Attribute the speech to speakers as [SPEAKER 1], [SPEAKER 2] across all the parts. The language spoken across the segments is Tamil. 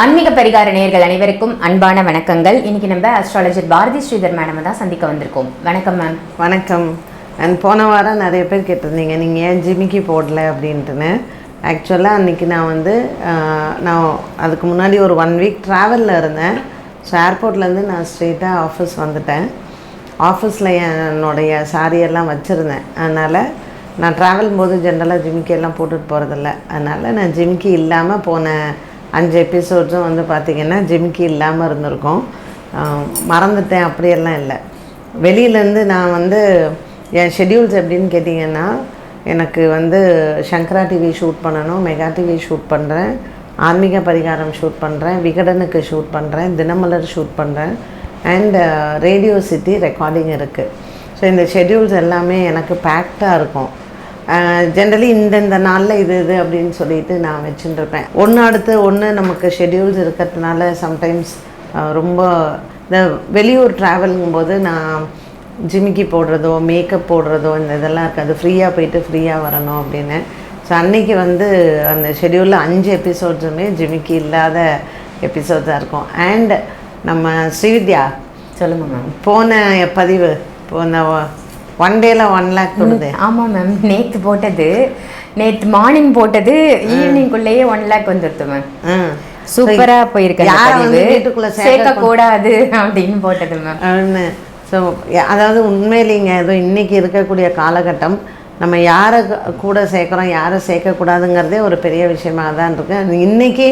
[SPEAKER 1] ஆன்மீக பரிகார நேயர்கள் அனைவருக்கும் அன்பான வணக்கங்கள். இன்னைக்கு நம்ம அஸ்ட்ராலஜர் பாரதி ஸ்ரீதர் மேடம் தான் சந்திக்க வந்திருக்கோம். வணக்கம் மேம்
[SPEAKER 2] வணக்கம். அண்ட் போன வாரம் நிறைய பேர் கேட்டிருந்தீங்க நீங்கள் ஏன் ஜிமிக்கி போடல? அப்படின்ட்டுன்னு. ஆக்சுவலாக அன்றைக்கி நான் வந்து நான் அதுக்கு முன்னாடி ஒரு ஒன் வீக் ட்ராவலில் இருந்தேன். ஸோ ஏர்போர்ட்லேருந்து நான் ஸ்ட்ரெயிட்டாக ஆஃபீஸ் வந்துட்டேன். ஆஃபீஸில் என்னுடைய சாரியெல்லாம் வச்சுருந்தேன். அதனால் நான் ட்ராவல் போது ஜென்ரலாக ஜிமிக்கி எல்லாம் போட்டுட்டு போகிறதில்ல அதனால் நான் ஜிமிக்கி இல்லாமல் போன அஞ்சு எபிசோட்ஸும் வந்து பார்த்திங்கன்னா ஜிம்கி இல்லாமல் இருந்திருக்கும். மறந்துட்டேன் அப்படியெல்லாம் இல்லை. வெளியிலேருந்து நான் வந்து என் ஷெட்யூல்ஸ் எப்படின்னு கேட்டிங்கன்னா எனக்கு வந்து சங்கரா டிவி ஷூட் பண்ணணும் மெகா டிவி ஷூட் பண்ணுறேன் ஆன்மீக பரிகாரம் ஷூட் பண்ணுறேன் விகடனுக்கு ஷூட் பண்ணுறேன் தினமலர் ஷூட் பண்ணுறேன் அண்ட் ரேடியோ சிட்டி ரெக்கார்டிங் இருக்குது ஸோ இந்த ஷெட்யூல்ஸ் எல்லாமே எனக்கு பேக்டாக இருக்கும். ஜென்ரலி இந்தந்த நாளில் இது இது அப்படின்னு சொல்லிட்டு நான் வச்சுட்டு இருப்பேன் ஒன்று அடுத்து ஒன்று நமக்கு ஷெட்யூல்ஸ் இருக்கிறதுனால சம்டைம்ஸ் ரொம்ப இந்த வெளியூர் ட்ராவலுங்கும் போது நான் ஜிமிக்கி போடுறதோ மேக்கப் போடுறதோ இந்த இதெல்லாம் இருக்காது. ஃப்ரீயாக போயிட்டு ஃப்ரீயாக வரணும் அப்படின்னு. ஸோ அன்னைக்கு வந்து அந்த ஷெட்யூலில் அஞ்சு எபிசோட்ஸுமே ஜிமிக்கி இல்லாத எபிசோட்ஸாக இருக்கும். அண்ட் நம்ம ஸ்ரீவித்யா
[SPEAKER 1] சொல்லுங்க மேம்
[SPEAKER 2] போன பதிவு போன ஒன் டேல ஒன் லேக் கொடுது
[SPEAKER 1] ஆமா மேம் நேத்து போட்டது. நேத்து மார்னிங் போட்டது. ஈவினிங்குள்ளேயே ஒன் லேக் வந்துருது மேம் சூப்பரா போயிருக்கு
[SPEAKER 2] வந்து
[SPEAKER 1] பதிவு.
[SPEAKER 2] வீட்டுக்குள்ள சேர்க்க
[SPEAKER 1] சேர்க்க கூடாது அப்படின்னு போட்டது மேம்
[SPEAKER 2] ஸோ அதாவது உண்மையிலேங்க ஏதோ இன்னைக்கு இருக்கக்கூடிய காலகட்டம் நம்ம யாரை கூட சேர்க்குறோம் யாரை சேர்க்கக்கூடாதுங்கிறதே ஒரு பெரிய விஷயமா தான் இருக்கு. இன்னைக்கு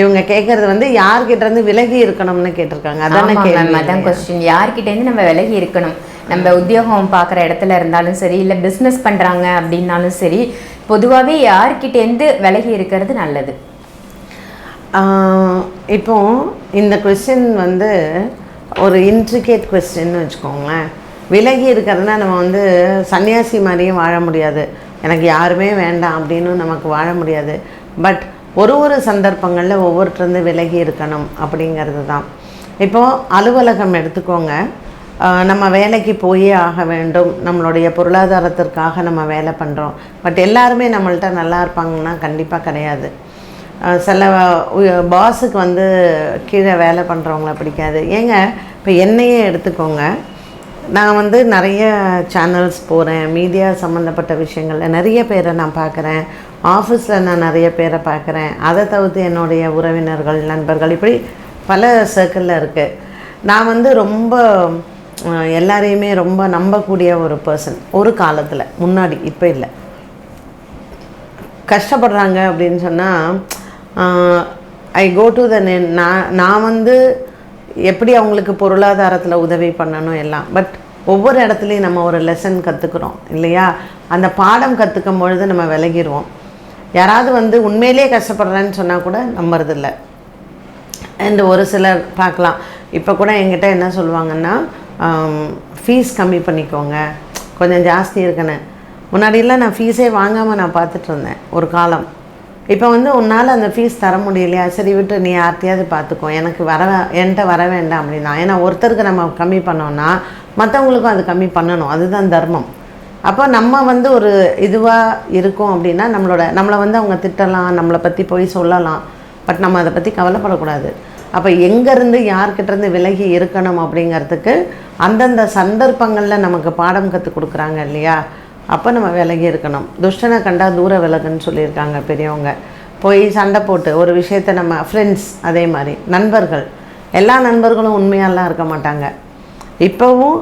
[SPEAKER 2] இவங்க கேட்கறது வந்து யார்கிட்ட இருந்து விலகி இருக்கணும்னு கேட்டிருக்காங்க. அதானே
[SPEAKER 1] அதான் கொஸ்டின் யார்கிட்ட இருந்து நம்ம விலகி இருக்கணும்? நம்ம உத்தியோகம் பார்க்குற இடத்துல இருந்தாலும் சரி இல்லை பிஸ்னஸ் பண்ணுறாங்க அப்படின்னாலும் சரி பொதுவாகவே யார்கிட்டேருந்து விலகி இருக்கிறது நல்லது.
[SPEAKER 2] இப்போ இந்த கொஸ்டின் வந்து ஒரு இன்ட்ரிகேட் கொஸ்டின்னு வச்சுக்கோங்களேன். விலகி இருக்கிறதுனா நம்ம வந்து சன்னியாசி மாதிரியும் வாழ முடியாது. எனக்கு யாருமே வேண்டாம் அப்படின்னு நமக்கு வாழ முடியாது. பட் ஒரு ஒரு சந்தர்ப்பங்களில் ஒவ்வொருத்தருந்து விலகி இருக்கணும் அப்படிங்கிறது தான். இப்போது அலுவலகம் எடுத்துக்கோங்க. நம்ம வேலைக்கு போயே ஆக வேண்டும். நம்மளுடைய பொருளாதாரத்திற்காக நம்ம வேலை பண்ணுறோம் பட் எல்லாருமே நம்மள்ட்ட நல்லா இருப்பாங்கன்னா கண்டிப்பாக கிடையாது. சில பாஸுக்கு வந்து கீழே வேலை பண்ணுறவங்கள பிடிக்காது. ஏங்க இப்போ என்னையே எடுத்துக்கோங்க. நான் வந்து நிறைய சேனல்ஸ் போகிறேன் மீடியா சம்மந்தப்பட்ட விஷயங்களில் நிறைய பேரை நான் பார்க்குறேன். ஆஃபீஸில் நான் நிறைய பேரை பார்க்குறேன். அதை தவிர்த்து என்னுடைய உறவினர்கள் நண்பர்கள் இப்படி பல சர்க்கிளில் இருக்குது நான் வந்து ரொம்ப எல்லாரையுமே ரொம்ப நம்பக்கூடிய ஒரு பர்சன் ஒரு காலத்தில். முன்னாடி இப்போ இல்லை. கஷ்டப்படுறாங்க அப்படின்னு சொன்னால் ஐ கோ டு த நான் நான் வந்து எப்படி அவங்களுக்கு பொருளாதாரத்தில் உதவி பண்ணணும் எல்லாம். பட் ஒவ்வொரு இடத்துலையும் நம்ம ஒரு லெசன் கற்றுக்குறோம் இல்லையா? அந்த பாடம் கற்றுக்கும் பொழுது நம்ம விலகிடுவோம். யாராவது வந்து உண்மையிலேயே கஷ்டப்படுறேன்னு சொன்னால் கூட நம்புறதில்ல. அண்ட் ஒரு சிலர் பார்க்கலாம். இப்போ கூட என்கிட்ட என்ன சொல்லுவாங்கன்னா ஃபீஸ் கம்மி பண்ணிக்கோங்க. கொஞ்சம் ஜாஸ்தி இருக்குன்னு முன்னாடியெல்லாம் நான் ஃபீஸே வாங்காமல் நான் பார்த்துட்டு இருந்தேன் ஒரு காலம். இப்போ வந்து உன்னால் அந்த ஃபீஸ் தர முடியலையா? சரி விட்டு நீ யார்ட்டையாவது பார்த்துக்கோ. எனக்கு வர என்கிட்ட வர வேண்டாம் அப்படின்னா ஏன்னா ஒருத்தருக்கு நம்ம கம்மி பண்ணோன்னா மற்றவங்களுக்கும் அது கம்மி பண்ணணும். அதுதான் தர்மம். அப்போ நம்ம வந்து ஒரு இதுவாக இருக்கோம் அப்படின்னா நம்மளோட நம்மளை வந்து அவங்க திட்டலாம் நம்மளை பற்றி போய் சொல்லலாம். பட் நம்ம அதை பற்றி கவலைப்படக்கூடாது. அப்போ எங்கேருந்து யார்கிட்டேருந்து விலகி இருக்கணும் அப்படிங்கிறதுக்கு அந்தந்த சந்தர்ப்பங்களில் நமக்கு பாடம் கற்றுக் கொடுக்குறாங்க இல்லையா? அப்போ நம்ம விலகி இருக்கணும். துஷ்டனை கண்டா தூர விலகுன்னு சொல்லியிருக்காங்க பெரியவங்க. போய் சண்டை போட்டு ஒரு விஷயத்தை நம்ம ஃப்ரெண்ட்ஸ் அதே மாதிரி நண்பர்கள். எல்லா நண்பர்களும் உண்மையாலாம் இருக்க மாட்டாங்க. இப்போவும்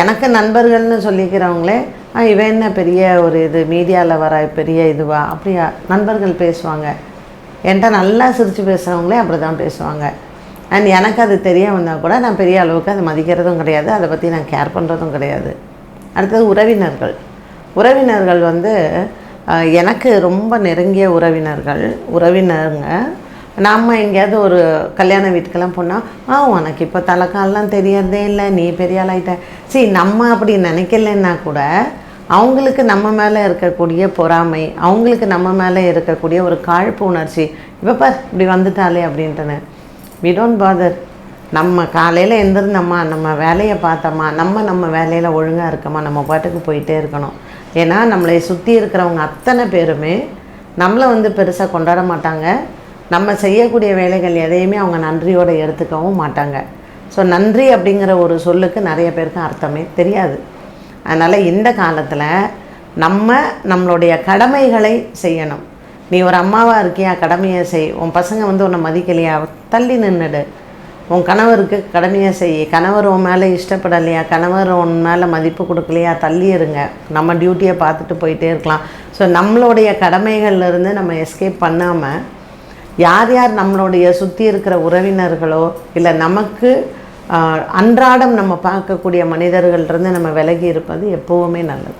[SPEAKER 2] எனக்கு நண்பர்கள்னு சொல்லிக்கிறவங்களே ஆ இவன் என்ன பெரிய ஒரு இது மீடியாவில் வர பெரிய இதுவா? அப்படியா நண்பர்கள் பேசுவாங்க. என்கிட்ட நல்லா சிரித்து பேசுகிறவங்களே அப்படி தான் பேசுவாங்க. அண்ட் எனக்கு அது தெரிய வந்தால் கூட நான் பெரிய அளவுக்கு அதை மதிக்கிறதும் கிடையாது அதை பற்றி நான் கேர் பண்ணுறதும் கிடையாது. அடுத்தது உறவினர்கள். உறவினர்கள் வந்து எனக்கு ரொம்ப நெருங்கிய உறவினர்கள். உறவினருங்க. நம்ம எங்கேயாவது ஒரு கல்யாண வீட்டுக்கெல்லாம் போனால் ஆ உனக்கு இப்போ தலைக்காலெலாம் தெரியறதே இல்லை நீ பெரிய ஆளாயிட்ட. சரி நம்ம அப்படி நினைக்கலன்னா கூட அவங்களுக்கு நம்ம மேலே இருக்கக்கூடிய பொறாமை அவங்களுக்கு நம்ம மேலே இருக்கக்கூடிய ஒரு காழ்ப்பு உணர்ச்சி இப்போ பார் இப்படி வந்துட்டாலே அப்படின்ட்டுன்னு வி டோன்ட் பாதர் நம்ம காலையில் எழுந்திருந்தோமா நம்ம வேலையை பார்த்தோமா நம்ம நம்ம வேலையில் ஒழுங்காக இருக்கோமா நம்ம பாட்டுக்கு போயிட்டே இருக்கணும். ஏன்னா நம்மளை சுற்றி இருக்கிறவங்க அத்தனை பேருமே நம்மளை வந்து பெருசாக கொண்டாட மாட்டாங்க. நம்ம செய்யக்கூடிய வேலைகள் எதையுமே அவங்க நன்றியோடு எடுத்துக்கவும் மாட்டாங்க. ஸோ நன்றி அப்படிங்கிற ஒரு சொல்லுக்கு நிறைய பேருக்கு அர்த்தமே தெரியாது. அதனால் இந்த காலத்தில் நம்ம நம்மளுடைய கடமைகளை செய்யணும். நீ ஒரு அம்மாவாக இருக்கியா? கடமையை செய். உன் பசங்க வந்து உன்னை மதிக்கலையா? தள்ளி நின்றுடு உன் கணவருக்கு கடமையை செய். கணவர் உன் மேலே இஷ்டப்படலையா? கணவர் உன் மேலே மதிப்பு கொடுக்கலையா? தள்ளி இருங்க. நம்ம டியூட்டியை பார்த்துட்டு போயிட்டே இருக்கலாம். ஸோ நம்மளுடைய கடமைகள்லேருந்து நம்ம எஸ்கேப் பண்ணாமல் யார் யார் நம்மளுடைய சுற்றி இருக்கிற உறவினர்களோ இல்லை நமக்கு அன்றாடம் நம்ம பார்க்கக்கூடிய மனிதர்கள்லேருந்து நம்ம விலகி இருப்பது எப்போவுமே நல்லது.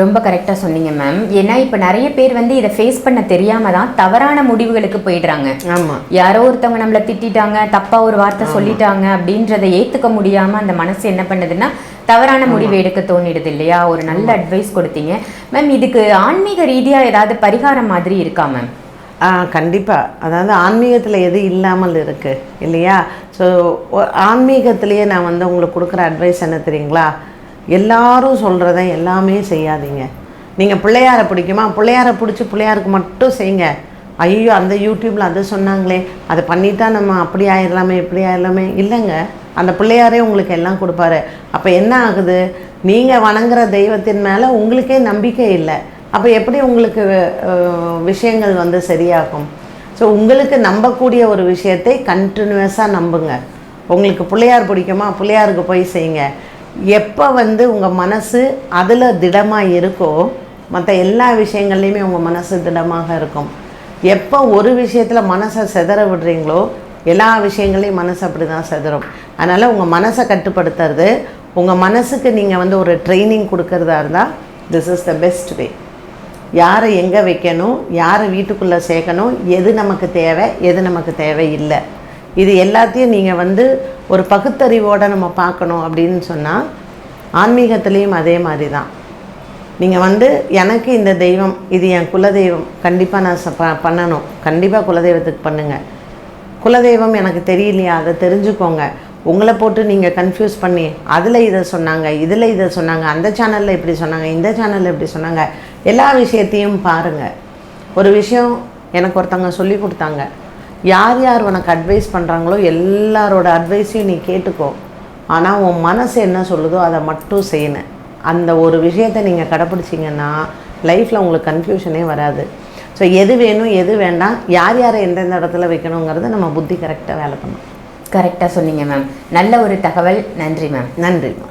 [SPEAKER 1] ரொம்ப கரெக்டாக சொன்னீங்க மேம் ஏன்னா இப்போ நிறைய பேர் வந்து இதை ஃபேஸ் பண்ண தெரியாம தான் தவறான முடிவுகளுக்கு போயிடுறாங்க.
[SPEAKER 2] ஆமாம்
[SPEAKER 1] யாரோ ஒருத்தவங்க நம்மளை திட்டிட்டாங்க தப்பா ஒரு வார்த்தை சொல்லிட்டாங்க அப்படின்றத ஏத்துக்க முடியாம அந்த மனசு என்ன பண்ணுதுன்னா தவறான முடிவு எடுக்க தோணிடுது இல்லையா? ஒரு நல்ல அட்வைஸ் கொடுத்தீங்க. மேம் இதுக்கு ஆன்மீக ரீதியா ஏதாவது பரிகாரம் மாதிரி இருக்கா மேம்
[SPEAKER 2] கண்டிப்பாக அதாவது ஆன்மீகத்தில் எது இல்லாமல் இருக்குது இல்லையா? ஸோ ஆன்மீகத்திலேயே நான் வந்து உங்களுக்கு கொடுக்குற அட்வைஸ் என்ன தெரியுங்களா? எல்லாரும் சொல்கிறத எல்லாமே செய்யாதீங்க. நீங்கள் பிள்ளையாரை பிடிக்குமா? பிள்ளையாரை பிடிச்சி பிள்ளையாருக்கு மட்டும் செய்யுங்க ஐயோ அந்த யூடியூப்பில் அது சொன்னாங்களே. அதை பண்ணிட்டா நம்ம அப்படி ஆயிடலாமே இப்படி ஆயிடலாமே. இல்லைங்க. அந்த பிள்ளையாரே உங்களுக்கு எல்லாம் கொடுப்பாரு. அப்போ என்ன ஆகுது? நீங்கள் வணங்குற தெய்வத்தின் மேலே உங்களுக்கே நம்பிக்கை இல்லை. அப்போ எப்படி உங்களுக்கு விஷயங்கள் வந்து சரியாகும்? ஸோ உங்களுக்கு நம்பக்கூடிய ஒரு விஷயத்தை கண்டினியூஸாக நம்புங்க. உங்களுக்கு பிள்ளையார் பிடிக்குமா? பிள்ளையாருக்கு போய் செய்யுங்க. எப்போ வந்து உங்கள் மனசு அதில் திடமாக இருக்கோ மற்ற எல்லா விஷயங்கள்லையுமே உங்கள் மனசு திடமாக இருக்கும். எப்போ ஒரு விஷயத்தில் மனசை செதற விடுறீங்களோ எல்லா விஷயங்களையும் மனசு அப்படி தான் செதறும். அதனால் உங்கள் மனசை கட்டுப்படுத்துறது உங்கள் மனசுக்கு நீங்கள் வந்து ஒரு ட்ரைனிங் கொடுக்கறதா இருந்தால் this is the best way யாரை எங்கே வைக்கணும் யாரை வீட்டுக்குள்ளே சேர்க்கணும் எது நமக்கு தேவை எது நமக்கு தேவை இல்லை இது எல்லாத்தையும் நீங்கள் வந்து ஒரு பகுத்தறிவோடு நம்ம பார்க்கணும் அப்படின்னு சொன்னால் ஆன்மீகத்துலேயும் அதே மாதிரி தான் நீங்கள் வந்து எனக்கு இந்த தெய்வம் இது என் குலதெய்வம் கண்டிப்பாக நான் ச- ப- பண்ணணும். கண்டிப்பாக குலதெய்வத்துக்கு பண்ணுங்கள் குலதெய்வம் எனக்கு தெரியலையா? அதை தெரிஞ்சுக்கோங்க. உங்களை போட்டு நீங்கள் கன்ஃபியூஸ் பண்ணி அதில் இதை சொன்னாங்க இதில் இதை சொன்னாங்க அந்த சேனலில் இப்படி சொன்னாங்க இந்த சேனலில் இப்படி சொன்னாங்க எல்லா விஷயத்தையும் பாருங்கள் ஒரு விஷயம் எனக்கு ஒருத்தவங்க சொல்லி கொடுத்தாங்க. யார் யார் உனக்கு அட்வைஸ் பண்ணுறாங்களோ எல்லாரோட அட்வைஸையும் நீ கேட்டுக்கோ. ஆனால் உன் மனசு என்ன சொல்லுதோ அதை மட்டும் செய்யணும் அந்த ஒரு விஷயத்தை நீங்கள் கடைப்பிடிச்சிங்கன்னா லைஃப்பில் உங்களுக்கு கன்ஃபியூஷனே வராது. ஸோ எது வேணும் எது வேண்டாம் யார் யாரை எந்தெந்த இடத்துல வைக்கணுங்கிறத நம்ம புத்தி கரெக்டாக வேலை பண்ணும்.
[SPEAKER 1] கரெக்டாக சொன்னீங்க மேம் நல்ல ஒரு தகவல். நன்றி மேம்
[SPEAKER 2] நன்றிம்மா